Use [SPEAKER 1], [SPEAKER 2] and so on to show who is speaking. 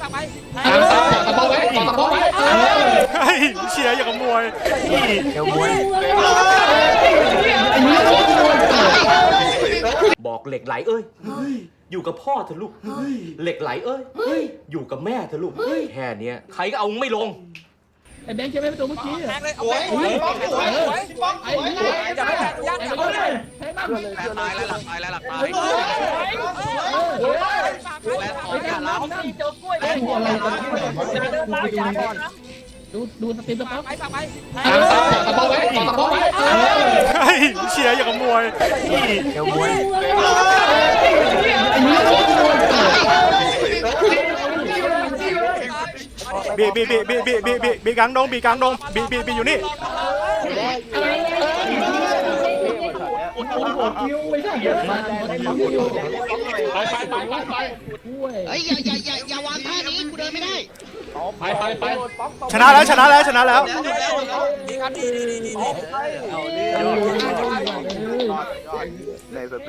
[SPEAKER 1] ปากไป
[SPEAKER 2] ตะโพกไว้ตะโพกไว้
[SPEAKER 3] เฮ้ยเชียร์อย่างกับมวยนี่
[SPEAKER 4] เดี๋ยวมวย
[SPEAKER 5] บอกเหล็กไหลเอ้ยอยู่กับพ่อเถอลูกเหล็กไหลเอ้ยอยู่กับแม่เถอลูกแค่เนี้ยใครก็เอาไม่ลง
[SPEAKER 2] ไอ้แบงค์ใช่ไหมประตูเมื่อกี้
[SPEAKER 1] แทงเลยเอาไปสวยสวยสวยอย่าไปแทงยันอย่าไปแทง
[SPEAKER 2] แทงบ้าง
[SPEAKER 6] ตายแล้วหลักตายแล้วหลักตาย
[SPEAKER 2] แทงหัวอะไดูดูสตรีมสต็อก
[SPEAKER 1] ไปปากไป
[SPEAKER 2] ตะโพกไว้ตะโพกไว้
[SPEAKER 3] เฮ้ยเชียร์อย่างกับมวย
[SPEAKER 4] เดี๋ยวมวย
[SPEAKER 3] บีบีบีบีบีบีบีบีกลางดงบีกลางดงบีบีบีอยู่นี่
[SPEAKER 2] ไปไปไปไปช่วย
[SPEAKER 7] เฮ้ยอย่าอย่าอย่าอย่าวางท่านี้กูเดินไม่ได้
[SPEAKER 2] ไปไปไป
[SPEAKER 3] ชนะแล้วชนะแล้วชนะแล้ว
[SPEAKER 1] ดีครับดีดีดี
[SPEAKER 4] ในส